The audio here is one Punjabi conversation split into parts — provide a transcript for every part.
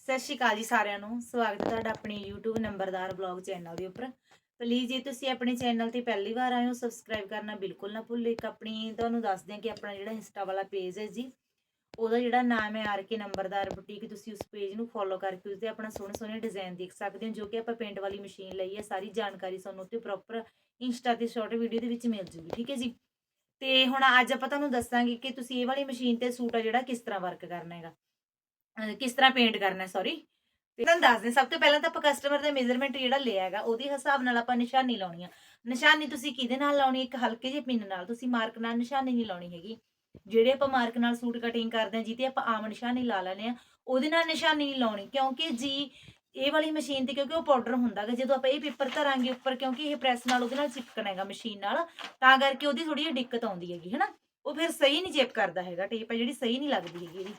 ਸਤਿ ਸ਼੍ਰੀ ਅਕਾਲ ਜੀ ਸਾਰਿਆਂ ਨੂੰ। ਸਵਾਗਤ ਹੈ ਤੁਹਾਡਾ ਆਪਣੇ YouTube ਨੰਬਰਦਾਰ ਬਲੌਗ ਚੈਨਲ ਦੇ ਉੱਪਰ। ਪਲੀਜ਼ ਜੇ ਤੁਸੀਂ ਆਪਣੇ ਚੈਨਲ ਤੇ ਪਹਿਲੀ ਵਾਰ ਆਏ ਹੋ ਸਬਸਕ੍ਰਾਈਬ ਕਰਨਾ ਬਿਲਕੁਲ ਨਾ ਭੁੱਲੋ। ਇੱਕ ਆਪਣੀ ਤੁਹਾਨੂੰ ਦੱਸ ਦਿਆਂ ਕਿ ਆਪਣਾ ਜਿਹੜਾ ਇੰਸਟਾ ਵਾਲਾ ਪੇਜ ਹੈ ਜੀ, ਉਹਦਾ ਜਿਹੜਾ ਨਾਮ ਹੈ ਆਰ ਕੇ ਨੰਬਰਦਾਰ ਬੁਟੀਕ ਤੁਸੀਂ ਉਸ ਪੇਜ ਨੂੰ ਫੋਲੋ ਕਰਕੇ ਉਸ ਤੇ ਆਪਣਾ ਸੋਹਣੇ ਸੋਹਣੇ ਡਿਜ਼ਾਈਨ ਦੇਖ ਸਕਦੇ ਹੋ, ਜੋ ਕਿ ਆਪਾਂ ਪੇਂਟ ਵਾਲੀ ਮਸ਼ੀਨ ਲਈ ਹੈ। ਸਾਰੀ ਜਾਣਕਾਰੀ ਤੁਹਾਨੂੰ ਉੱਤੇ ਪ੍ਰੋਪਰ ਇੰਸਟਾ ਤੇ ਸ਼ਾਰਟ ਵੀਡੀਓ ਦੇ ਵਿੱਚ ਮਿਲ ਜੂਗੀ, ਠੀਕ ਹੈ ਜੀ? ਤੇ ਹੁਣ ਅੱਜ ਆਪਾਂ ਤੁਹਾਨੂੰ ਦੱਸਾਂਗੇ ਕਿ ਤੁਸੀਂ ਇਹ ਵਾਲੀ ਮਸ਼ੀਨ ਤੇ ਸੂਟ ਆ ਜਿਹੜਾ ਕਿਸ ਤਰ੍ਹਾਂ ਵਰਕ ਕਰਨਾ ਹੈਗਾ। ਕਿਸ ਤਰ੍ਹਾਂ ਪੇਂਟ ਕਰਨਾ ਸੌਰੀ ਤੁਹਾਨੂੰ ਦੱਸ ਦਿਆਂ, ਸਭ ਤੋਂ ਪਹਿਲਾਂ ਤਾਂ ਆਪਾਂ ਕਸਟਮਰ ਦਾ ਮੇਜ਼ਰਮੈਂਟ ਜਿਹੜਾ ਲਿਆ ਹੈਗਾ, ਉਹਦੇ ਹਿਸਾਬ ਨਾਲ ਆਪਾਂ ਨਿਸ਼ਾਨੀ ਲਾਉਣੀ ਆ। ਨਿਸ਼ਾਨੀ ਤੁਸੀਂ ਕਿਹਦੇ ਨਾਲ ਲਾਉਣੀ? ਇੱਕ ਹਲਕੇ ਜਿਹੇ ਪਿੰਨ ਨਾਲ। ਤੁਸੀਂ ਮਾਰਕ ਨਾਲ ਨਿਸ਼ਾਨੀ ਨਹੀਂ ਲਾਉਣੀ ਹੈਗੀ। ਜਿਹੜੇ ਆਪਾਂ ਮਾਰਕ ਨਾਲ ਸੂਟ ਕਟਿੰਗ ਕਰਦੇ ਆ ਜਿਹਤੇ ਆਪਾਂ ਆਮ ਨਿਸ਼ਾਨੀ ਲਾ ਲੈਨੇ ਆ, ਉਹਦੇ ਨਾਲ ਨਿਸ਼ਾਨੀ ਨਹੀਂ ਲਾਉਣੀ, ਕਿਉਂਕਿ ਜੀ ਇਹ ਵਾਲੀ ਮਸ਼ੀਨ ਤੇ ਕਿਉਂਕਿ ਉਹ ਪਾਊਡਰ ਹੁੰਦਾ ਹੈਗਾ ਜਦੋਂ ਆਪਾਂ ਇਹ ਪੇਪਰ ਧਰਾਂਗੇ ਉੱਪਰ, ਕਿਉਂਕਿ ਇਹ ਪ੍ਰੈਸ ਨਾਲ ਉਹਦੇ ਨਾਲ ਚਿਪਕਣਾ ਹੈਗਾ ਮਸ਼ੀਨ ਨਾਲ, ਤਾਂ ਕਰਕੇ ਉਹਦੀ ਥੋੜੀ ਜਿਹੀ ਦਿੱਕਤ ਆਉਂਦੀ ਹੈਗੀ, ਹੈਨਾ? ਉਹ ਫਿਰ ਸਹੀ ਨਹੀਂ ਚਿਪ ਕਰਦਾ ਹੈਗਾ ਟੇਪ ਹੈ ਜਿਹੜੀ ਸਹੀ ਨਹੀਂ ਲੱਗਦੀ ਹੈਗੀ ਇਹਦੀ।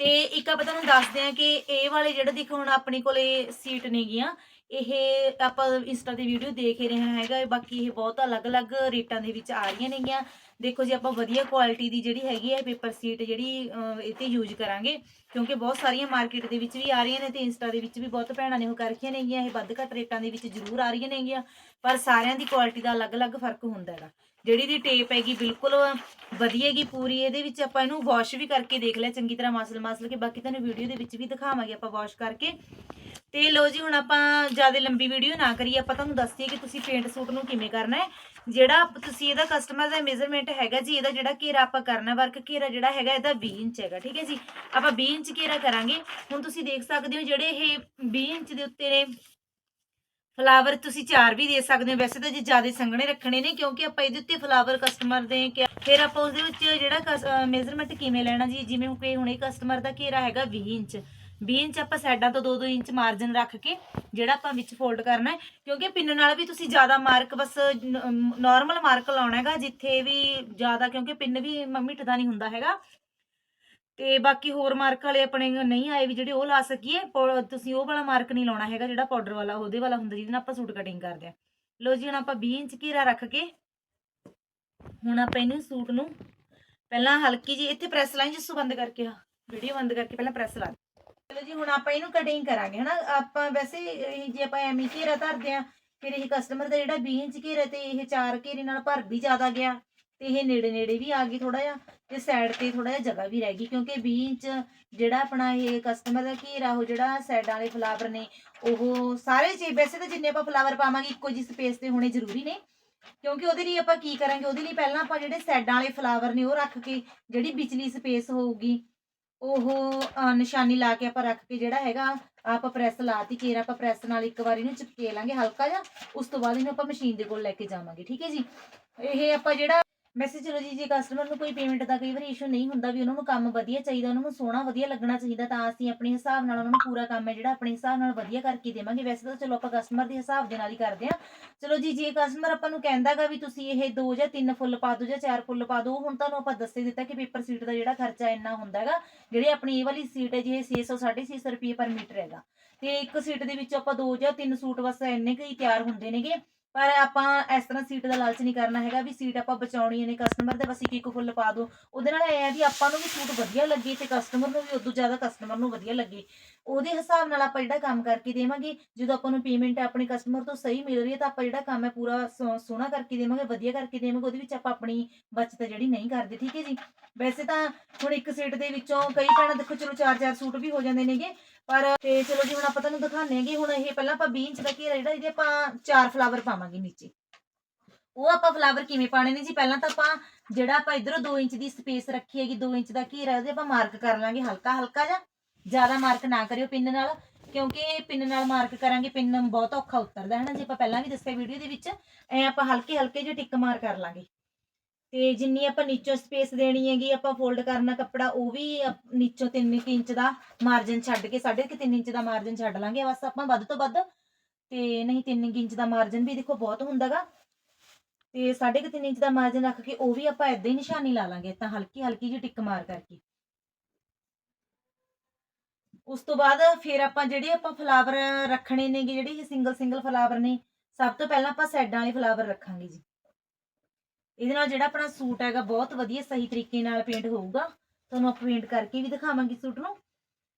ਤੇ ਇੱਕ ਆਪਾਂ ਤੁਹਾਨੂੰ ਦੱਸਦੇ ਆ ਕਿ ਇਹ ਵਾਲੇ ਜਿਹੜੇ ਦੇਖੋ ਹੁਣ ਆਪਣੇ ਕੋਲੇ ਸੀਟ ਨੇਗੀਆਂ, ਇਹ ਆਪਾਂ ਇੰਸਟਾ ਤੇ ਵੀਡੀਓ ਦੇਖ ਹੀ ਰਹੇ ਹੈਗਾ, ਬਾਕੀ ਇਹ ਬਹੁਤ ਅਲੱਗ-ਅਲੱਗ ਰੇਟਾਂ ਦੇ ਵਿੱਚ ਆ ਰਹੀਆਂ ਨੇਗੀਆਂ। ਦੇਖੋ ਜੀ ਆਪਾਂ ਵਧੀਆ ਕੁਆਲਿਟੀ ਦੀ ਜਿਹੜੀ ਹੈਗੀ ਹੈ ਪੇਪਰ ਸੀਟ ਜਿਹੜੀ ਇਹ ਤੇ ਯੂਜ਼ ਕਰਾਂਗੇ, ਕਿਉਂਕਿ ਬਹੁਤ ਸਾਰੀਆਂ ਮਾਰਕੀਟ ਦੇ ਵਿੱਚ ਵੀ ਆ ਰਹੀਆਂ ਨੇ ਤੇ ਇੰਸਟਾ ਦੇ ਵਿੱਚ ਵੀ ਬਹੁਤ ਭੈਣਾਂ ਨੇ ਉਹ ਕਰ ਰਖੀਆਂ ਨੇਗੀਆਂ, ਇਹ ਵੱਧ ਘੱਟ ਰੇਟਾਂ ਦੇ ਵਿੱਚ ਜ਼ਰੂਰ ਆ ਰਹੀਆਂ ਨੇਗੀਆਂ, ਪਰ ਸਾਰਿਆਂ ਦੀ ਕੁਆਲਿਟੀ ਦਾ ਅਲੱਗ-ਅਲੱਗ ਫ਼ਰਕ ਹੁੰਦਾ ਹੈਗਾ। ਜਿਹੜੀ ਇਹਦੀ ਟੇਪ ਹੈਗੀ, ਬਿਲਕੁਲ ਵਧੀਆ ਹੈਗੀ ਪੂਰੀ, ਇਹਦੇ ਵਿੱਚ ਆਪਾਂ ਇਹਨੂੰ ਵਾਸ਼ ਵੀ ਕਰਕੇ ਦੇਖ ਲਿਆ, ਚੰਗੀ ਤਰ੍ਹਾਂ ਮਸਲ ਮਸਲ ਕੇ, ਬਾਕੀ ਤੁਹਾਨੂੰ ਵੀਡੀਓ ਦੇ ਵਿੱਚ ਵੀ ਦਿਖਾਵਾਂਗੇ ਆਪਾਂ ਵਾਸ਼ ਕਰਕੇ। ਤੇ ਲੋ ਜੀ, ਹੁਣ ਆਪਾਂ ਜ਼ਿਆਦਾ ਲੰਬੀ ਵੀਡੀਓ ਨਾ ਕਰੀਏ, ਆਪਾਂ ਤੁਹਾਨੂੰ ਦੱਸਦੀਏ ਕਿ ਤੁਸੀਂ ਪੇਂਟ ਸੂਟ ਨੂੰ ਕਿਵੇਂ ਕਰਨਾ ਹੈ। ਜਿਹੜਾ ਤੁਸੀਂ ਇਹਦਾ ਕਸਟਮਰ ਦਾ ਮੇਜ਼ਰਮੈਂਟ ਹੈਗਾ ਜੀ, ਇਹਦਾ ਜਿਹੜਾ ਘੇਰਾ ਆਪਾਂ ਕਰਨਾ ਵਰਕ ਘੇਰਾ ਜਿਹੜਾ ਹੈਗਾ, ਇਹਦਾ 20 ਇੰਚ ਹੈਗਾ, ਠੀਕ ਹੈ ਜੀ। ਆਪਾਂ 20 ਇੰਚ ਘੇਰਾ ਕਰਾਂਗੇ। ਹੁਣ ਤੁਸੀਂ ਦੇਖ ਸਕਦੇ ਹੋ ਜਿਹੜੇ ਇਹ 20 ਇੰਚ ਦੇ ਉੱਤੇ ਨੇ ਫਲਾਵਰ ਤੁਸੀਂ ਚਾਰ ਵੀ ਦੇ ਸਕਦੇ ਹੋ। ਵੈਸੇ ਤਾਂ ਜੇ ਜ਼ਿਆਦਾ ਸੰਘਣੇ ਰੱਖਣੇ ਨੇ, ਕਿਉਂਕਿ ਆਪਾਂ ਇਹਦੇ ਉੱਤੇ ਫਲਾਵਰ ਕਸਟਮਰ ਦੇ ਕਿ ਫਿਰ ਆਪਾਂ ਉਸਦੇ ਵਿੱਚ ਜਿਹੜਾ ਮੇਜ਼ਰਮੈਂਟ ਕਿਵੇਂ ਲੈਣਾ ਜੀ? ਜਿਵੇਂ ਕਿ ਹੁਣ ਇਹ ਕਸਟਮਰ ਦਾ ਘੇਰਾ ਹੈਗਾ 20 ਇੰਚ। 20 ਇੰਚ ਆਪਾਂ ਸਾਈਡਾਂ ਤੋਂ 2-2 ਇੰਚ ਮਾਰਜਨ ਰੱਖ ਕੇ ਜਿਹੜਾ ਆਪਾਂ ਵਿੱਚ ਫੋਲਡ ਕਰਨਾ ਹੈ। ਕਿਉਂਕਿ ਪਿੰਨ ਨਾਲ ਵੀ ਤੁਸੀਂ ਜ਼ਿਆਦਾ ਮਾਰਕ ਬਸ ਨਾਰਮਲ ਮਾਰਕ ਲਾਉਣਾ ਹੈਗਾ। ਜਿੱਥੇ ਵੀ ਜ਼ਿਆਦਾ, ਕਿਉਂਕਿ ਪਿੰਨ ਵੀ ਮਿੱਠਦਾ ਨਹੀਂ ਹੁੰਦਾ ਹੈਗਾ। ਤੇ ਬਾਕੀ ਹੋਰ ਮਾਰਕ ਵਾਲੇ ਆਪਣੇ ਨਹੀਂ ਆਏ ਵੀ ਜਿਹੜੇ ਉਹ ਲਾ ਸਕੀਏ ਤੁਸੀਂ ਉਹ ਵਾਲਾ ਮਾਰਕ ਨਹੀਂ ਲਾਉਣਾ ਹੈਗਾ ਜਿਹੜਾ ਪਾਊਡਰ ਵਾਲਾ, ਉਹਦੇ ਵਾਲਾ ਹੁੰਦਾ ਜਿਹਦੇ ਨਾਲ ਆਪਾਂ ਸੂਟ ਕਟਿੰਗ ਕਰਦੇ ਆ ਲੋ ਜੀ, ਹੁਣ ਆਪਾਂ 20 ਇੰਚ ਘੇਰਾ ਰੱਖ ਕੇ ਹੁਣ ਆਪਾਂ ਇਹਨੂੰ ਸੂਟ ਨੂੰ ਪਹਿਲਾਂ ਹਲਕੀ ਜੀ ਇੱਥੇ ਪ੍ਰੈਸ ਲਾਈਨ ਜਿਸੂ ਬੰਦ ਕਰਕੇ ਆ ਵੀਡੀਓ ਬੰਦ ਕਰਕੇ ਪਹਿਲਾਂ ਪ੍ਰੈਸ ਲਾ ਚਲੋ ਜੀ, ਹੁਣ ਆਪਾਂ ਇਹਨੂੰ ਕਟਿੰਗ ਕਰਾਂਗੇ, ਹਨਾ? ਆਪਾਂ ਵੈਸੇ ਜੇ ਆਪਾਂ ਐਵੇਂ ਘੇਰਾ ਧਰਦੇ ਆ ਫਿਰ ਇਹ ਕਸਟਮਰ ਦਾ ਜਿਹੜਾ 20 ਇੰਚ ਘੇਰਾ ਤੇ ਇਹ ਚਾਰ ਘੇਰੇ ਨਾਲ ਭਰ ਵੀ ਜ਼ਿਆਦਾ ਗਿਆ। ਤੇ ਇਹ ਨੇੜੇ ਨੇੜੇ ਵੀ ਆ ਗਈ ਥੋੜਾ ਜਿਹਾ ਤੇ ਸਾਈਡ ਤੇ ਥੋੜਾ ਜਿਹਾ ਜਗ੍ਹਾ ਵੀ ਰਹਿ ਗਈ ਕਿਉਂਕਿ 20 ਇੰਚ ਜਿਹੜਾ ਆਪਣਾ ਇਹ ਕਸਟਮਰ ਦਾ ਘੇਰਾ, ਉਹ ਜਿਹੜਾ ਸਾਈਡਾਂ ਵਾਲੇ ਫਲਾਵਰ ਨੇ, ਉਹ ਸਾਰੇ ਚੀ ਵੈਸੇ ਤਾਂ ਜਿੰਨੇ ਆਪਾਂ ਫਲਾਵਰ ਪਾਵਾਂਗੇ, ਇੱਕੋ ਜਿਹੀ ਸਪੇਸ ਤੇ ਹੋਣੇ ਜ਼ਰੂਰੀ ਨੇ। ਕਿਉਂਕਿ ਉਹਦੇ ਲਈ ਆਪਾਂ ਕੀ ਕਰਾਂਗੇ, ਉਹਦੇ ਲਈ ਪਹਿਲਾਂ ਆਪਾਂ ਜਿਹੜੇ ਸਾਈਡਾਂ ਵਾਲੇ ਫਲਾਵਰ ਨੇ, ਉਹ ਰੱਖ ਕੇ ਜਿਹੜੀ ਵਿਚਲੀ ਸਪੇਸ ਹੋਊਗੀ, ਉਹ ਨਿਸ਼ਾਨੀ ਲਾ ਕੇ ਆਪਾਂ ਰੱਖ ਕੇ ਜਿਹੜਾ ਹੈਗਾ ਆਪਾਂ ਪ੍ਰੈਸ ਲਾਤੀ ਕੇਰ ਆਪਾਂ ਪ੍ਰੈਸ ਨਾਲ ਇੱਕ ਵਾਰੀ ਇਹਨੂੰ ਚਿਪਕੇ ਲਾਂਗੇ ਹਲਕਾ ਜਿਹਾ, ਉਸ ਤੋਂ ਬਾਅਦ ਇਹਨੂੰ ਆਪਾਂ ਮਸ਼ੀਨ ਦੇ ਕੋਲ ਲੈ ਕੇ ਜਾਵਾਂਗੇ, ਠੀਕ ਹੈ ਜੀ? ਇਹ ਆਪਾਂ ਜਿਹੜਾ ਵੈਸੇ ਚਲੋ ਜੀ, ਜੇ ਕਸਟਮਰ ਨੂੰ ਕੋਈ ਪੇਮੈਂਟ ਦਾ ਕਈ ਵਾਰੀ ਇਸ਼ੂ ਨਹੀਂ ਹੁੰਦਾ ਵੀ ਉਹਨਾਂ ਨੂੰ ਕੰਮ ਵਧੀਆ ਚਾਹੀਦਾ, ਉਹਨਾਂ ਨੂੰ ਸੋਹਣਾ ਵਧੀਆ ਲੱਗਣਾ ਚਾਹੀਦਾ, ਤਾਂ ਅਸੀਂ ਆਪਣੇ ਹਿਸਾਬ ਨਾਲ ਉਹਨਾਂ ਨੂੰ ਪੂਰਾ ਕੰਮ ਹੈ ਜਿਹੜਾ ਆਪਣੇ ਹਿਸਾਬ ਨਾਲ ਵਧੀਆ ਕਰਕੇ ਦੇਵਾਂਗੇ। ਵੈਸੇ ਤਾਂ ਚਲੋ ਆਪਾਂ ਕਸਟਮਰ ਦੇ ਹਿਸਾਬ ਦੇ ਨਾਲ ਹੀ ਕਰਦੇ ਆ ਚਲੋ ਜੀ, ਜੇ ਕਸਟਮਰ ਆਪਾਂ ਨੂੰ ਕਹਿੰਦਾਗਾ ਵੀ ਤੁਸੀਂ ਇਹ ਦੋ ਜਾਂ ਤਿੰਨ ਫੁੱਲ ਪਾ ਦਿਓ ਜਾਂ ਚਾਰ ਫੁੱਲ ਪਾ ਦਿਓ ਹੁਣ ਤੁਹਾਨੂੰ ਆਪਾਂ ਦੱਸੇ ਦਿੱਤਾ ਕਿ ਪੇਪਰ ਸੀਟ ਦਾ ਜਿਹੜਾ ਖਰਚਾ ਇੰਨਾ ਹੁੰਦਾ ਹੈਗਾ, ਜਿਹੜੀ ਆਪਣੀ ਇਹ ਵਾਲੀ ਸੀਟ ਹੈ ਜੀ, ਇਹ 600 650 ਰੁਪਏ ਪਰ ਮੀਟਰ ਹੈਗਾ। ਤੇ ਇੱਕ ਸੀਟ ਦੇ ਵਿੱਚ ਆਪਾਂ ਦੋ ਜਾਂ ਤਿੰਨ ਸੂਟ ਬਸ ਇੰਨੇ ਕੁ ਹੀ ਤਿਆਰ ਹੁੰਦੇ ਨੇਗੇ। ਪਰ ਆਪਾਂ ਇਸ ਤਰ੍ਹਾਂ ਸੀਟ ਦਾ ਲਾਲਚ ਨਹੀਂ ਕਰਨਾ ਹੈਗਾ ਵੀ ਸੀਟ ਆਪਾਂ ਬਚਾਉਣੀ ਨੇ ਕਸਟਮਰ ਦੇ ਬਸ ਇੱਕ ਇੱਕ ਫੁੱਲ ਪਾ ਦਿਓ। ਉਹਦੇ ਨਾਲ ਇਹ ਹੈ ਵੀ ਆਪਾਂ ਨੂੰ ਵੀ ਸੂਟ ਵਧੀਆ ਲੱਗੇ ਤੇ ਕਸਟਮਰ ਨੂੰ ਵੀ ਉਦੋਂ ਜ਼ਿਆਦਾ ਕਸਟਮਰ ਨੂੰ ਵਧੀਆ ਲੱਗੇ। ਉਹਦੇ ਹਿਸਾਬ ਨਾਲ ਆਪਾਂ ਜਿਹੜਾ ਕੰਮ ਕਰਕੇ ਦੇਵਾਂਗੇ, ਜਦੋਂ ਆਪਾਂ ਨੂੰ ਪੇਮੈਂਟ ਆਪਣੇ ਕਸਟਮਰ ਤੋਂ ਸਹੀ ਮਿਲ ਰਹੀ ਹੈ ਤਾਂ ਆਪਾਂ ਜਿਹੜਾ ਕੰਮ ਹੈ ਪੂਰਾ ਸੋ- ਸੋਹਣਾ ਕਰਕੇ ਦੇਵਾਂਗੇ, ਵਧੀਆ ਕਰਕੇ ਦੇਵਾਂਗੇ, ਉਹਦੇ ਵਿੱਚ ਆਪਾਂ ਆਪਣੀ ਬਚਤ ਜਿਹੜੀ ਨਹੀਂ ਕਰਦੇ, ਠੀਕ ਹੈ ਜੀ? ਵੈਸੇ ਤਾਂ ਹੁਣ ਇੱਕ ਸੀਟ ਦੇ ਵਿੱਚੋਂ ਕਈ ਭੈਣਾਂ ਦੇਖੋ ਚਲੋ ਚਾਰ ਚਾਰ ਸੂਟ ਵੀ ਹੋ ਜਾਂਦੇ ਨੇਗੇ ਪਰ ਤੇ ਚਲੋ ਜੀ, ਹੁਣ ਆਪਾਂ ਤੁਹਾਨੂੰ ਦਿਖਾਉਂਦੇ ਹਾਂਗੇ ਹੁਣ ਇਹ ਪਹਿਲਾਂ ਆਪਾਂ 20 ਇੰਚ ਦਾ ਘੇਰਾ ਜਿਹੜਾ, ਇਹਦੇ ਆਪਾਂ ਚਾਰ ਫਲਾਵਰ ਪਾਵਾਂਗੇ ਨੀਚੇ। ਉਹ ਆਪਾਂ ਫਲਾਵਰ ਕਿਵੇਂ ਪਾਣੇ ਨੇ ਜੀ? ਪਹਿਲਾਂ ਤਾਂ ਆਪਾਂ ਜਿਹੜਾ ਆਪਾਂ ਇਧਰੋਂ 2 ਇੰਚ ਦੀ ਸਪੇਸ ਰੱਖੀ ਹੈਗੀ 2 ਇੰਚ ਦਾ ਘੇਰਾ, ਉਹਦੇ ਆਪਾਂ ਮਾਰਕ ਕਰ ਲਾਂਗੇ ਹਲਕਾ ਹਲਕਾ ਜਿਹਾ। ਜ਼ਿਆਦਾ ਮਾਰਕ ਨਾ ਕਰਿਓ ਪਿੰਨ ਨਾਲ, ਕਿਉਂਕਿ ਪਿੰਨ ਨਾਲ ਮਾਰਕ ਕਰਾਂਗੇ ਪਿੰਨ ਬਹੁਤ ਔਖਾ ਉਤਰਦਾ ਹੈ ਨਾ ਜੇ? ਆਪਾਂ ਪਹਿਲਾਂ ਵੀ ਦੱਸਿਆ ਵੀਡੀਓ ਦੇ ਵਿੱਚ, ਐ ਆਪਾਂ ਹਲਕੇ ਹਲਕੇ ਜਿਹੇ ਟਿਕ ਮਾਰ ਕਰ ਲਾਂਗੇ। ਤੇ ਜਿੰਨੀ ਆਪਾਂ ਨੀਚੋਂ ਸਪੇਸ ਦੇਣੀ ਹੈਗੀ, ਆਪਾਂ ਫੋਲਡ ਕਰਨਾ ਕੱਪੜਾ, ਉਹ ਵੀ ਨੀਚੋਂ 3 ਇੰਚ ਦਾ ਮਾਰਜਨ ਛੱਡ ਕੇ 3.5 ਇੰਚ ਦਾ ਮਾਰਜਨ ਛੱਡ ਲਾਂਗੇ, ਬਸ ਆਪਾਂ ਵੱਧ ਤੋਂ ਵੱਧ। ਤੇ ਨਹੀਂ 3 ਇੰਚ ਦਾ ਮਾਰਜਨ ਵੀ ਦੇਖੋ ਬਹੁਤ ਹੁੰਦਾਗਾ ਤੇ 3.5 ਇੰਚ ਦਾ ਮਾਰਜਨ ਰੱਖ ਕੇ, ਉਹ ਵੀ ਆਪਾਂ ਏਦਾਂ ਹੀ ਨਿਸ਼ਾਨੀ ਲਾ ਲਾਂਗੇ, ਤਾਂ ਹਲਕੀ ਹਲਕੀ ਜਿਹੀ ਟਿਕ ਮਾਰ ਕਰਕੇ। ਉਸ ਤੋਂ ਬਾਅਦ ਫਿਰ ਆਪਾਂ ਜਿਹੜੇ ਆਪਾਂ ਫਲਾਵਰ ਰੱਖਣੇ ਨੇਗੇ, ਜਿਹੜੇ ਇਹ ਸਿੰਗਲ ਸਿੰਗਲ ਫਲਾਵਰ ਨੇ, ਸਭ ਤੋਂ ਪਹਿਲਾਂ ਆਪਾਂ ਸਾਈਡਾਂ ਵਾਲੇ ਫਲਾਵਰ ਰੱਖਾਂਗੇ ਜੀ। ਇਹਦੇ ਨਾਲ ਜਿਹੜਾ ਆਪਣਾ ਸੂਟ ਹੈਗਾ ਬਹੁਤ ਵਧੀਆ ਸਹੀ ਤਰੀਕੇ ਨਾਲ ਪੇਂਟ ਹੋਊਗਾ। ਤੁਹਾਨੂੰ ਆਪਾਂ ਪੇਂਟ ਕਰਕੇ ਵੀ ਦਿਖਾਵਾਂਗੇ ਸੂਟ ਨੂੰ।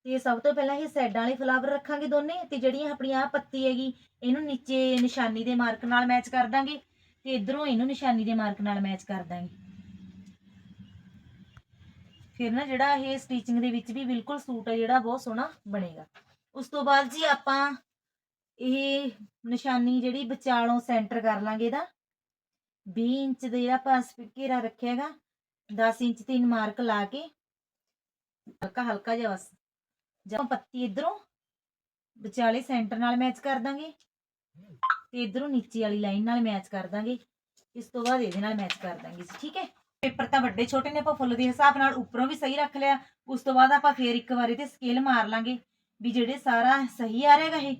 ਤੇ ਸਭ ਤੋਂ ਪਹਿਲਾਂ ਇਹ ਸਾਈਡਾਂ ਵਾਲੇ ਫਲਾਵਰ ਰੱਖਾਂਗੇ ਦੋਨੇ ਤੇ ਜਿਹੜੀਆਂ ਆਪਣੀਆਂ ਆਹ ਪੱਤੀ ਹੈਗੀ, ਇਹਨੂੰ ਨੀਚੇ ਨਿਸ਼ਾਨੀ ਦੇ ਮਾਰਕ ਨਾਲ ਮੈਚ ਕਰ ਦਾਂਗੇ ਤੇ ਇਧਰੋਂ ਇਹਨੂੰ ਨਿਸ਼ਾਨੀ ਦੇ ਮਾਰਕ ਨਾਲ ਮੈਚ ਕਰ ਦਾਂਗੇ। ਫਿਰ ਨਾ ਜਿਹੜਾ ਇਹ ਸਟਿਚਿੰਗ ਦੇ ਵਿੱਚ ਵੀ ਬਿਲਕੁਲ ਸੂਟ ਹੈ ਜਿਹੜਾ ਬਹੁਤ ਸੋਹਣਾ ਬਣੇਗਾ। ਉਸ ਤੋਂ ਬਾਅਦ ਜੀ ਆਪਾਂ ਇਹ ਨਿਸ਼ਾਨੀ ਜਿਹੜੀ ਵਿਚਾਲੋਂ ਸੈਂਟਰ ਕਰ ਲਾਂਗੇ ਇਹਦਾ। 20 ਇੰਚ ਦਾ ਜਿਹੜਾ ਆਪਾਂ ਘੇਰਾ ਰੱਖਿਆਗਾ 10 ਇੰਚ ਤਿੰਨ ਮਾਰਕ ਲਾ ਕੇ ਹਲਕਾ ਹਲਕਾ ਜਿਹਾ ਬਸ, ਜਾਂ ਪੱਤੀ ਇਧਰੋਂ ਵਿਚਾਲੇ ਸੈਂਟਰ ਨਾਲ ਮੈਚ ਕਰ ਦਾਂਗੇ ਤੇ ਇਧਰੋਂ ਨੀਚੇ ਵਾਲੀ ਲਾਈਨ ਨਾਲ ਮੈਚ ਕਰ ਦਾਂਗੇ, ਇਸ ਤੋਂ ਬਾਅਦ ਇਹਦੇ ਨਾਲ ਮੈਚ ਕਰ ਦਾਂਗੇ ਠੀਕ ਹੈ? ਪੇਪਰ ਤਾਂ ਵੱਡੇ ਛੋਟੇ ਨੇ, ਆਪਾਂ ਫੁੱਲ ਦੇ ਹਿਸਾਬ ਨਾਲ ਉੱਪਰੋਂ ਵੀ ਸਹੀ ਰੱਖ ਲਿਆ, ਉਸ ਤੋਂ ਬਾਅਦ ਆਪਾਂ ਫੇਰ ਇੱਕ ਵਾਰੀ ਤੇ ਸਕੇਲ ਮਾਰ ਲਾਂਗੇ, ਵੀ ਜਿਹੜੇ ਸਾਰਾ ਸਹੀ ਆ ਰਿਹਾਗਾ ਇਹ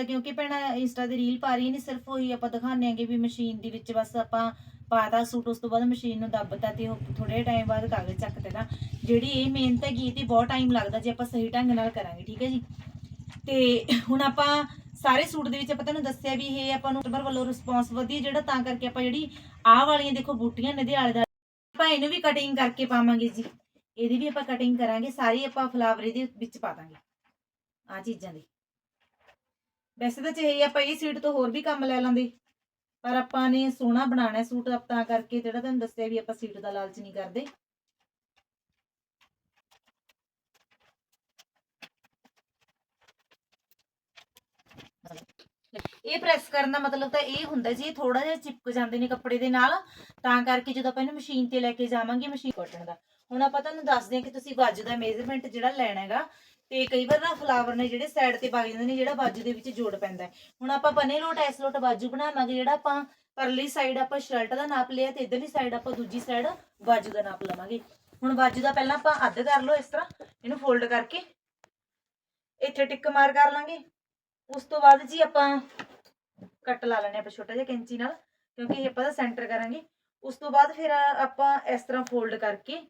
ਤਾਂ ਕਿਉਂਕਿ ਭੈਣਾ, ਇੰਸਟਾ ਤੇ ਰੀਲ ਪਾ ਰਹੀ ਨਹੀਂ ਸਿਰਫ ਉਹੀ ਆਪਾਂ ਦਿਖਾਉਂਦੇ ਆਂਗੇ ਵੀ ਮਸ਼ੀਨ ਦੇ ਵਿੱਚ ਬਸ ਆਪਾਂ ਪਾਤਾ ਸੂਟ ਉਸ ਤੋਂ ਬਾਅਦ ਮਸ਼ੀਨ ਨੂੰ ਦੱਬਤਾ ਤੇ ਉਹ ਥੋੜੇ ਟਾਈਮ ਬਾਅਦ ਕਾਗਜ਼ ਚੱਕ ਦੇਣਾ। ਜਿਹੜੀ ਇਹ ਮਿਹਨਤ ਹੈਗੀ ਤੇ ਬਹੁਤ ਟਾਈਮ ਲੱਗਦਾ ਜੇ ਆਪਾਂ ਸਹੀ ਢੰਗ ਨਾਲ ਕਰਾਂਗੇ, ਠੀਕ ਹੈ ਜੀ? ਤੇ ਹੁਣ ਆਪਾਂ ਸਾਰੇ ਸੂਟ ਦੇ ਵਿੱਚ ਆਪਾਂ ਤੁਹਾਨੂੰ ਦੱਸਿਆ ਵੀ ਇਹ ਆਪਾਂ ਨੂੰ ਕਸਟਮਰ ਵੱਲੋਂ ਰਿਸਪੌਂਸ ਵਧੀਆ ਜਿਹੜਾ ਤਾਂ ਕਰਕੇ ਆਪਾਂ ਜਿਹੜੀ ਆਹ ਵਾਲੀਆਂ ਦੇਖੋ ਬੂਟੀਆਂ ਨੇ ਦੇ ਆਲੇ ਦਾ ਆਪਾਂ ਇਹਨੂੰ ਵੀ ਕਟਿੰਗ ਕਰਕੇ ਪਾਵਾਂਗੇ ਜੀ। ਇਹਦੀ ਵੀ ਆਪਾਂ ਕਟਿੰਗ ਕਰਾਂਗੇ, ਸਾਰੀ ਆਪਾਂ ਫਲਾਵਰ ਇਹਦੇ ਵਿੱਚ ਪਾ ਦਾਂਗੇ। ਆ ਚੀਜ਼ਾਂ ਦੀ। ਵੈਸੇ ਤਾਂ ਚਾਹੀਏ ਆਪਾਂ ਇਹ ਸੀਟ ਤੋਂ ਹੋਰ ਵੀ ਕੰਮ ਲੈ ਲਾਂਦੇ ਪਰ ਆਪਾਂ ਨੇ ਸੋਹਣਾ ਬਣਾਉਣਾ ਸੂਟ ਤਾਂ ਕਰਕੇ ਜਿਹੜਾ ਤੁਹਾਨੂੰ ਦੱਸਿਆ ਵੀ ਆਪਾਂ ਸੀਟ ਦਾ ਲਾਲਚ ਨਹੀਂ ਕਰਦੇ। ਇਹ ਪ੍ਰੈਸ ਕਰਨ ਦਾ ਮਤਲਬ ਤਾਂ ਇਹ ਹੁੰਦਾ ਜੀ ਥੋੜਾ ਜਿਹਾ ਚਿਪਕ ਜਾਂਦੇ ਨੇ ਕੱਪੜੇ ਦੇ ਨਾਲ, ਤਾਂ ਕਰਕੇ ਜਦੋਂ ਆਪਾਂ ਇਹਨੂੰ ਮਸ਼ੀਨ ਤੇ ਲੈ ਕੇ ਜਾਵਾਂਗੇ ਮਸ਼ੀਨ ਕੱਟਣ ਦਾ। ਹੁਣ ਆਪਾਂ ਤੁਹਾਨੂੰ ਦੱਸਦੇ ਹਾਂ ਕਿ ਤੁਸੀਂ ਬਾਜੂ ਦਾ ਮੇਜ਼ਰਮੈਂਟ ਜਿਹੜਾ ਲੈਣਾ ਹੈਗਾ ਤੇ ਕਈ ਵਾਰ ਨਾ ਫਲਾਵਰ ਨੇ ਜਿਹੜੇ ਸਾਈਡ ਤੇ ਵਗ ਜਾਂਦੇ ਨੇ, ਜਿਹੜਾ ਬਾਜੂ ਦੇ ਵਿੱਚ ਜੋੜ ਪੈਂਦਾ ਹੁਣ ਆਪਾਂ ਬਨੇ ਲੋਟ ਐਸ ਲੋਟ ਬਾਜੂ ਬਣਾਵਾਂਗੇ, ਜਿਹੜਾ ਆਪਾਂ ਪਰਲੀ ਸਾਈਡ ਆਪਾਂ ਸ਼ਰਟ ਦਾ ਨਾਪ ਲਿਆ ਤੇ ਇਧਰਲੀ ਸਾਈਡ ਆਪਾਂ ਦੂਜੀ ਸਾਈਡ ਬਾਜੂ ਦਾ ਨਾਪ ਲਵਾਂਗੇ। ਹੁਣ ਬਾਜੂ ਦਾ ਪਹਿਲਾਂ ਆਪਾਂ ਅੱਧ ਕਰ ਲਓ ਇਸ ਤਰ੍ਹਾਂ, ਇਹਨੂੰ ਫੋਲਡ ਕਰਕੇ, ਇੱਥੇ ਟਿੱਕ ਮਾਰ ਕਰ ਲਾਂਗੇ। ਉਸ ਤੋਂ ਬਾਅਦ ਜੀ ਆਪਾਂ ਕੱਟ ਲਾ ਲੈਣੇ ਆਪਾਂ ਛੋਟਾ ਜਿਹਾ ਕੈਂਚੀ ਨਾਲ, ਕਿਉਂਕਿ ਇਹ ਆਪਾਂ ਦਾ ਸੈਂਟਰ ਕਰਾਂਗੇ। ਉਸ ਤੋਂ ਬਾਅਦ ਫਿਰ ਆਪਾਂ ਇਸ ਤਰ੍ਹਾਂ ਫੋਲਡ ਕਰਕੇ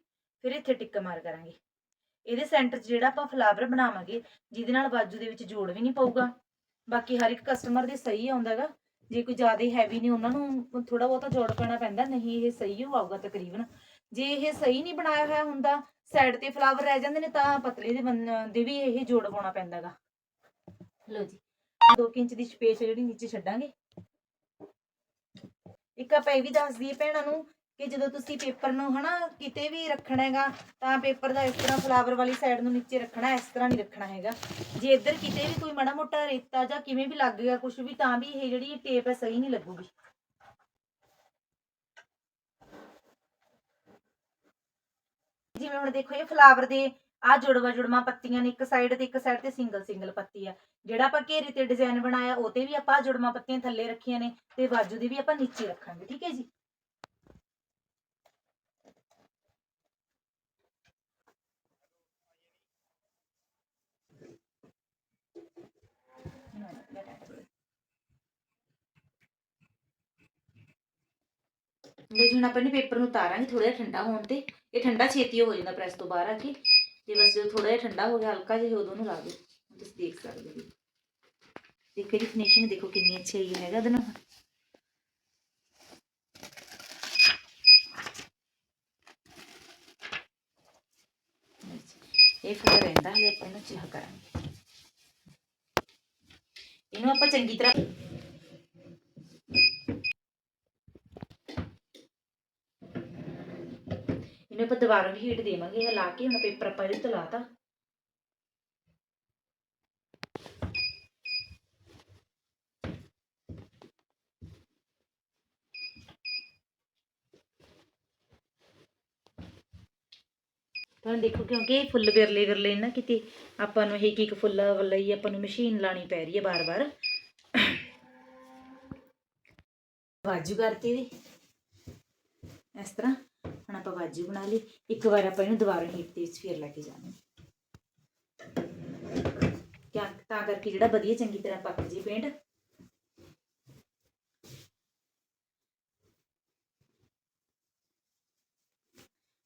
ਫਿਰ ਇੱਥੇ ਟਿੱਕ ਮਾਰ ਕਰਾਂਗੇ। ਇਹਦੇ ਸੈਂਟਰ 'ਚ ਜਿਹੜਾ ਆਪਾਂ ਫਲਾਵਰ ਬਣਾਵਾਂਗੇ, ਜਿਹਦੇ ਨਾਲ ਬਾਜੂ ਦੇ ਵਿੱਚ ਜੋੜ ਵੀ ਨਹੀਂ ਪਊਗਾ। ਬਾਕੀ ਹਰ ਇੱਕ ਕਸਟਮਰ ਦੇ ਸਹੀ ਆਉਂਦਾਗਾ ਜੇ ਕੋਈ ਜ਼ਿਆਦਾ ਹੈਵੀ ਨੇ, ਉਹਨਾਂ ਨੂੰ ਥੋੜਾ ਬਹੁਤਾ ਜੋੜ ਪੈਣਾ ਪੈਂਦਾ, ਨਹੀਂ ਇਹ ਸਹੀ ਹੋ ਆਊਗਾ ਤਕਰੀਬਨ। ਜੇ ਇਹ ਸਹੀ ਨਹੀਂ ਬਣਾਇਆ ਹੋਇਆ ਹੁੰਦਾ ਸਾਈਡ ਤੇ ਫਲਾਵਰ ਰਹਿ ਜਾਂਦੇ ਨੇ, ਤਾਂ ਪਤਲੇ ਦੇ ਦੇ ਵੀ ਇਹ ਜੋੜ ਪਾਉਣਾ ਪੈਂਦਾਗਾ ਲੋ ਜੀ 2 ਇੰਚ ਦੀ ਸਪੇਸ ਜਿਹੜੀ ਨੀਚੇ ਛੱਡਾਂਗੇ। ਇੱਕ ਆਪਾਂ ਇਹ ਵੀ ਦੱਸ ਦਈਏ ਭੈਣਾਂ ਨੂੰ ਕਿ ਜਦੋਂ ਤੁਸੀਂ ਪੇਪਰ ਨੂੰ ਹਨਾ ਕਿਤੇ ਵੀ ਰੱਖਣਾ ਹੈਗਾ, ਤਾਂ ਪੇਪਰ ਦਾ ਇਸ ਤਰ੍ਹਾਂ ਫਲਾਵਰ ਵਾਲੀ ਸਾਈਡ ਨੂੰ ਨੀਚੇ ਰੱਖਣਾ, ਇਸ ਤਰ੍ਹਾਂ ਨਹੀਂ ਰੱਖਣਾ ਹੈਗਾ। ਜੇ ਇੱਧਰ ਕਿਤੇ ਵੀ ਕੋਈ ਮਾੜਾ ਮੋਟਾ ਰੇਤਾ ਜਾਂ ਕਿਵੇਂ ਵੀ ਲੱਗ ਗਿਆ ਕੁਝ ਵੀ, ਤਾਂ ਵੀ ਇਹ ਜਿਹੜੀ ਟੇਪ ਹੈ ਸਹੀ ਨਹੀਂ ਲੱਗੂਗੀ। ਜਿਵੇਂ ਹੁਣ ਦੇਖੋ ਇਹ ਫਲਾਵਰ ਦੇ ਆ ਜੁੜਵਾ ਜੁੜਵਾ ਪੱਤੀਆਂ ਨੇ, ਇੱਕ ਸਾਈਡ ਤੇ ਇੱਕ ਸਾਈਡ ਤੇ ਸਿੰਗਲ ਸਿੰਗਲ ਪੱਤੀ ਆ। ਜਿਹੜਾ ਆਪਾਂ ਘੇਰੇ ਤੇ ਡਿਜ਼ਾਈਨ ਬਣਾਇਆ, ਉਹ ਤੇ ਵੀ ਆਪਾਂ ਆਹ ਜੁੜਵਾ ਪੱਤੀਆਂ ਥੱਲੇ ਰੱਖੀਆਂ ਨੇ ਤੇ ਬਾਜੂ ਦੀ ਵੀ ਆਪਾਂ ਨੀਚੇ ਰੱਖਾਂਗੇ, ਠੀਕ ਹੈ ਜੀ? ਲੋ ਜੀ ਹੁਣ ਆਪਾਂ ਨੇ ਪੇਪਰ ਨੂੰ ਉਤਾਰਾਂਗੇ ਥੋੜਾ ਜਿਹਾ ਠੰਡਾ ਹੋਣ ਤੇ। ਇਹ ਠੰਡਾ ਛੇਤੀ ਹੋ ਜਾਂਦਾ ਪ੍ਰੈਸ ਤੋਂ ਬਾਹਰ ਆ ਕੇ। ਤੇ ਬਸ ਜਦੋਂ ਥੋੜਾ ਜਿਹਾ ਠੰਡਾ ਹੋ ਗਿਆ, ਹਲਕਾ ਜਿਹਾ, ਉਦੋਂ ਨੂੰ ਲਾ ਦਿਓ। ਤੁਸੀਂ ਦੇਖ ਸਕਦੇ ਹੋ। ਦੇਖੋ ਜੀ ਫਿਨਿਸ਼ਿੰਗ ਦੇਖੋ ਕਿੰਨੀ ਅੱਛੀ ਆਈ ਹੈਗਾ ਇਹਦੇ ਨਾਲ। ਇਹ ਫਿਰ ਰਹਿੰਦਾ, ਹਲੇ ਆਪਾਂ ਇਹਨੂੰ ਚਾਹ ਕਰਾਂਗੇ। ਇਹਨੂੰ ਆਪਾਂ ਚੰਗੀ ਤਰ੍ਹਾਂ ਇਹਨੂੰ ਆਪਾਂ ਦੁਬਾਰਾ ਵੀ ਹੀਟ ਦੇਵਾਂਗੇ ਹਿਲਾ ਕੇ ਹੁਣ ਪੇਪਰ ਆਪਾਂ ਇਹਦੇ ਤੇ ਲਾਤਾ। ਤਾਂ ਦੇਖੋ ਕਿਉਂਕਿ ਇਹ ਫੁੱਲ ਵਿਰਲੇ ਵਿਰਲੇ ਨਾ ਕਿਤੇ, ਆਪਾਂ ਨੂੰ ਇੱਕ ਇੱਕ ਫੁੱਲ ਵੱਲ ਆਪਾਂ ਨੂੰ ਮਸ਼ੀਨ ਲਾਣੀ ਪੈ ਰਹੀ ਹੈ ਬਾਰ-ਬਾਰ ਬਾਜੂ ਕਰਤੀ ਦੀ ਇਸ ਤਰ੍ਹਾਂ। ਆਪਾਂ ਬਾਜੂ ਬਣਾ ਲਈ। ਇੱਕ ਵਾਰ ਆਪਾਂ ਇਹਨੂੰ ਦੁਬਾਰਾ ਹੀਟ ਦੇ ਵਿੱਚ ਫੇਰ ਲੈ ਕੇ ਜਾਣਾ ਕਿਆ ਤਾਂ ਕਰਕੇ ਜਿਹੜਾ ਵਧੀਆ ਚੰਗੀ ਤਰ੍ਹਾਂ ਪੱਕ ਜੇ ਪੇਂਟ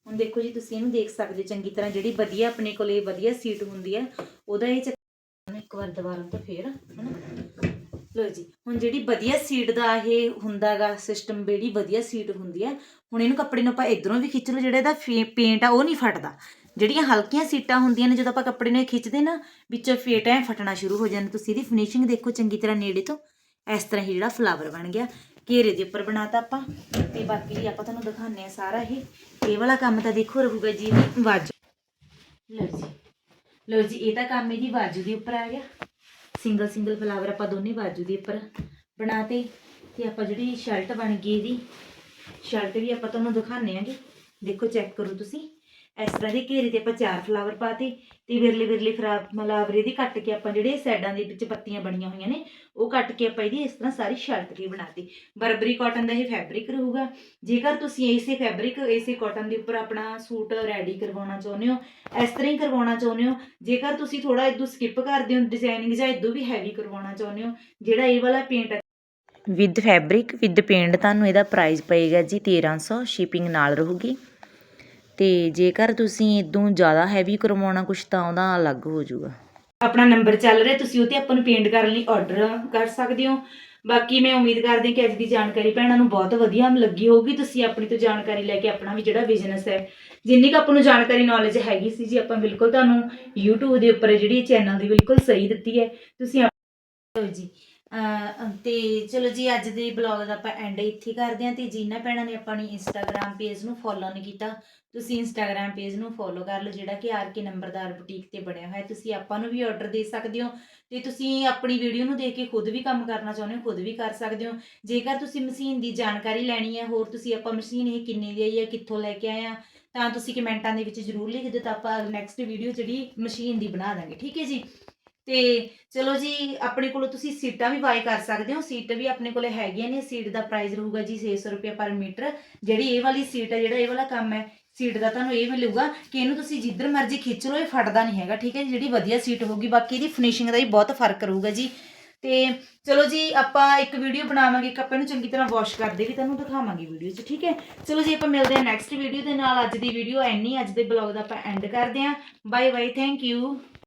ਹੁਣ ਦੇਖੋ ਜੀ, ਤੁਸੀਂ ਇਹਨੂੰ ਦੇਖ ਸਕਦੇ ਹੋ ਚੰਗੀ ਤਰ੍ਹਾਂ ਜਿਹੜੀ ਵਧੀਆ ਆਪਣੇ ਕੋਲੇ ਵਧੀਆ ਸੀਟ ਹੁੰਦੀ ਹੈ, ਉਹਦਾ ਇਹ ਚੱਕ- ਇੱਕ ਵਾਰ ਦੁਬਾਰਾ ਤੋਂ ਫੇਰ, ਹਨਾ? ਲੋ ਜੀ, ਹੁਣ ਜਿਹੜੀ ਵਧੀਆ ਸੀਟ ਦਾ ਇਹ ਹੁੰਦਾਗਾ ਸਿਸਟਮ ਜਿਹੜੀ ਵਧੀਆ ਸੀਟ ਹੁੰਦੀ ਹੈ, ਹੁਣ ਇਹਨੂੰ ਕੱਪੜੇ ਨੂੰ ਆਪਾਂ ਇਧਰੋਂ ਵੀ ਖਿੱਚ ਲਓ, ਜਿਹੜਾ ਇਹਦਾ ਪੇਂਟ ਆ, ਉਹ ਨਹੀਂ ਫਟਦਾ। ਜਿਹੜੀਆਂ ਹਲਕੀਆਂ ਸੀਟਾਂ ਹੁੰਦੀਆਂ ਨੇ, ਜਦੋਂ ਆਪਾਂ ਕੱਪੜੇ ਨੂੰ ਇਹ ਖਿੱਚਦੇ ਨਾ, ਵਿੱਚੋਂ ਫੇਟ ਐ ਫਟਣਾ ਸ਼ੁਰੂ ਹੋ ਜਾਂਦਾ, ਤੁਸੀਂ ਇਹਦੀ ਫਿਨਿਸ਼ਿੰਗ ਦੇਖੋ ਚੰਗੀ ਤਰ੍ਹਾਂ ਨੇੜੇ ਤੋਂ। ਇਸ ਤਰ੍ਹਾਂ ਹੀ ਜਿਹੜਾ ਫਲਾਵਰ ਬਣ ਗਿਆ, ਘੇਰੇ ਦੇ ਉੱਪਰ ਬਣਾਤਾ ਆਪਾਂ, ਤੇ ਬਾਕੀ ਆਪਾਂ ਤੁਹਾਨੂੰ ਦਿਖਾਉਂਦੇ ਆ ਸਾਰਾ ਇਹ। ਇਹ ਵਾਲਾ ਕੰਮ ਤਾਂ ਦੇਖੋ ਰਹੂਗਾ ਜੀ ਵਾਜੂ। ਲਓ ਜੀ ਲਓ ਜੀ, ਇਹ ਤਾਂ ਕੰਮ ਇਹਦੀ ਵਾਜੂ ਦੇ ਉੱਪਰ ਆ ਗਿਆ। ਸਿੰਗਲ ਸਿੰਗਲ ਫਲਾਵਰ ਆਪਾਂ ਦੋਨੇ ਬਾਜੂ ਦੇ ਉੱਪਰ ਬਣਾਤੇ ਤੇ ਆਪਾਂ ਜਿਹੜੀ ਸ਼ਰਟ ਬਣ ਗਈ ਇਹਦੀ ਸ਼ਰਟ ਵੀ ਆਪਾਂ ਤੁਹਾਨੂੰ ਦਿਖਾਉਂਦੇ ਆਂਗੇ। ਦੇਖੋ ਚੈੱਕ ਕਰੋ ਤੁਸੀਂ। ਇਸ ਤਰ੍ਹਾਂ ਦੇ ਘੇਰੇ ਤੇ ਆਪਾਂ ਚਾਰ ਫਲਾਵਰ ਪਾਤੇ ਤੇ ਵਿਰਲੇ ਵਿਰਲੇ ਫਲਾਵਰ ਇਹਦੀ ਕੱਟ ਕੇ ਆਪਾਂ ਜਿਹੜੇ ਸਾਈਡਾਂ ਦੇ ਵਿੱਚ ਪੱਤੀਆਂ ਬਣੀਆਂ ਹੋਈਆਂ ਨੇ, ਉਹ ਕੱਟ ਕੇ ਆਪਾਂ ਇਹਦੀ ਇਸ ਤਰ੍ਹਾਂ ਸਾਰੀ ਸ਼ਰਟ ਬਣਾਤੀ ਬਰਬਰੀ ਕਾਟਨ ਦਾ ਇਹ ਫੈਬਰਿਕ ਰਹੂਗਾ। ਜੇਕਰ ਤੁਸੀਂ ਇਸੇ ਫੈਬਰਿਕ ਇਸੇ ਕਾਟਨ ਦੇ ਉੱਪਰ ਆਪਣਾ ਸੂਟ ਰੈਡੀ ਕਰਵਾਉਣਾ ਚਾਹੁੰਦੇ ਹੋ, ਇਸ ਤਰ੍ਹਾਂ ਹੀ ਕਰਵਾਉਣਾ ਚਾਹੁੰਦੇ ਹੋ, ਜੇਕਰ ਤੁਸੀਂ ਥੋੜਾ ਇਦੋਂ ਸਕਿਪ ਕਰਦੇ ਹੋ ਡਿਜ਼ਾਈਨਿੰਗ ਜਾਂ ਇਦੋਂ ਵੀ ਹੈਵੀ ਕਰਵਾਉਣਾ ਚਾਹੁੰਦੇ ਹੋ, ਜਿਹੜਾ ਇਹ ਵਾਲਾ paint with fabric with paint ਤੁਹਾਨੂੰ ਇਹਦਾ ਪ੍ਰਾਈਸ ਪਏਗਾ ਜੀ 1300 ਸ਼ਿਪਿੰਗ ਨਾਲ ਰਹੂਗੀ। ਤੇ ਜੇਕਰ ਤੁਸੀਂ ਇਦੋਂ ਜ਼ਿਆਦਾ ਹੈਵੀ ਕਰਵਾਉਣਾ ਕੁਛ ਤਾਂ ਉਹਦਾ ਅਲੱਗ ਹੋ ਜਾਊਗਾ। ਆਪਣਾ ਨੰਬਰ ਚੱਲ ਰਿਹਾ, ਤੁਸੀਂ ਉਹ ਤੇ ਆਪਾਂ ਨੂੰ ਪੇਂਟ ਕਰਨ ਲਈ ਆਰਡਰ ਕਰ ਸਕਦੇ ਹੋ। ਬਾਕੀ ਮੈਂ ਉਮੀਦ ਕਰਦੀ ਕਿ ਅੱਜ ਦੀ ਜਾਣਕਾਰੀ ਭੈਣਾਂ ਨੂੰ ਬਹੁਤ ਵਧੀਆ ਲੱਗੀ ਹੋਊਗੀ। ਤੁਸੀਂ ਆਪਣੀ ਤੋਂ ਜਾਣਕਾਰੀ ਲੈ ਕੇ ਆਪਣਾ ਵੀ ਜਿਹੜਾ ਬਿਜ਼ਨਸ ਹੈ, ਜਿੰਨੀ ਕੁ ਆਪਾਂ ਨੂੰ ਜਾਣਕਾਰੀ ਨੌਲੇਜ ਹੈਗੀ ਸੀ ਜੀ, ਆਪਾਂ ਬਿਲਕੁਲ ਤੁਹਾਨੂੰ YouTube ਦੇ ਉੱਪਰ ਜਿਹੜੀ ਚੈਨਲ ਦੀ ਬਿਲਕੁਲ ਸਹੀ ਦਿੱਤੀ ਹੈ। ਤੁਸੀਂ ਜੀ। ਤੇ ਚਲੋ ਜੀ, ਅੱਜ ਦੇ ਬਲੌਗ ਦਾ ਆਪਾਂ ਐਂਡ ਇੱਥੇ ਕਰਦੇ ਹਾਂ ਤੇ ਜਿਨ੍ਹਾਂ ਭੈਣਾਂ ਨੇ ਆਪਣੀ ਇੰਸਟਾਗ੍ਰam ਪੇਜ ਨੂੰ ਫੋਲੋ ਨਹੀਂ ਕੀਤਾ, ਤੁਸੀਂ ਇੰਸਟਾਗ੍ਰam ਪੇਜ ਨੂੰ ਫੋਲੋ ਕਰ ਲਓ, ਜਿਹੜਾ ਕਿ ਆਰ ਕੇ ਨੰਬਰਦਾਰ ਬੁਟੀਕ ਤੇ ਬਣਿਆ ਹੋਇਆ ਤੁਸੀਂ ਆਪਾਂ ਨੂੰ ਵੀ ਆਰਡਰ ਦੇ ਸਕਦੇ ਹੋ, ਤੇ ਤੁਸੀਂ ਆਪਣੀ ਵੀਡੀਓ ਨੂੰ ਦੇਖ ਕੇ ਖੁਦ ਵੀ ਕੰਮ ਕਰਨਾ ਚਾਹੁੰਦੇ ਹੋ, ਖੁਦ ਵੀ ਕਰ ਸਕਦੇ ਹੋ। ਜੇਕਰ ਤੁਸੀਂ ਮਸ਼ੀਨ ਦੀ ਜਾਣਕਾਰੀ ਲੈਣੀ ਹੈ, ਹੋਰ ਤੁਸੀਂ ਆਪਾਂ ਮਸ਼ੀਨ ਇਹ ਕਿੰਨੇ ਦੀ ਆਈ ਹੈ, ਕਿੱਥੋਂ ਲੈ ਕੇ ਆਏ ਆ ਤਾਂ ਤੁਸੀਂ ਕਮੈਂਟਾਂ ਦੇ ਵਿੱਚ ਜ਼ਰੂਰ ਲਿਖ ਦਿਓ, ਤਾਂ ਆਪਾਂ ਨੈਕਸਟ ਵੀਡੀਓ ਜਿਹੜੀ ਮਸ਼ੀਨ ਦੀ ਬਣਾ ਦਾਂਗੇ, ਠੀਕ ਹੈ ਜੀ? ਤੇ ਚਲੋ ਜੀ, ਆਪਣੇ ਕੋਲੋਂ ਤੁਸੀਂ ਸੀਟਾਂ ਵੀ ਬਾਈ ਕਰ ਸਕਦੇ ਹੋ। ਸੀਟ ਵੀ ਆਪਣੇ ਕੋਲੇ ਹੈਗੀਆਂ ਨੇ। ਸੀਟ ਦਾ ਪ੍ਰਾਈਸ ਰਹੂਗਾ ਜੀ 600 ਰੁਪਏ ਪਰ ਮੀਟਰ। ਜਿਹੜੀ ਇਹ ਵਾਲੀ ਸੀਟ ਹੈ, ਜਿਹੜਾ ਇਹ ਵਾਲਾ ਕੰਮ ਹੈ, ਸੀਟ ਦਾ ਤੁਹਾਨੂੰ ਇਹ ਮਿਲੂਗਾ ਕਿ ਇਹਨੂੰ ਤੁਸੀਂ ਜਿੱਧਰ ਮਰਜ਼ੀ ਖਿੱਚ ਲਓ, ਇਹ ਫਟਦਾ ਨਹੀਂ ਹੈਗਾ, ਠੀਕ ਹੈ ਜੀ? ਜਿਹੜੀ ਵਧੀਆ ਸੀਟ ਹੋਊਗੀ, ਬਾਕੀ ਇਹਦੀ ਫਿਨਿਸ਼ਿੰਗ ਦਾ ਵੀ ਬਹੁਤ ਫ਼ਰਕ ਰਹੂਗਾ ਜੀ। ਤੇ ਚਲੋ ਜੀ, ਆਪਾਂ ਇੱਕ ਵੀਡੀਓ ਬਣਾਵਾਂਗੇ ਕੱਪੜੇ ਨੂੰ ਚੰਗੀ ਤਰ੍ਹਾਂ ਵਾਸ਼ ਕਰਦੇ ਵੀ ਤੁਹਾਨੂੰ ਦਿਖਾਵਾਂਗੇ ਵੀਡੀਓ 'ਚ, ਠੀਕ ਹੈ? ਚਲੋ ਜੀ, ਆਪਾਂ ਮਿਲਦੇ ਹਾਂ ਨੈਕਸਟ ਵੀਡੀਓ ਦੇ ਨਾਲ। ਅੱਜ ਦੀ ਵੀਡੀਓ ਐਨੀ ਅੱਜ ਦੇ ਬਲੌਗ ਦਾ ਆਪਾਂ ਐਂਡ ਕਰਦੇ ਹਾਂ। Bye bye thank you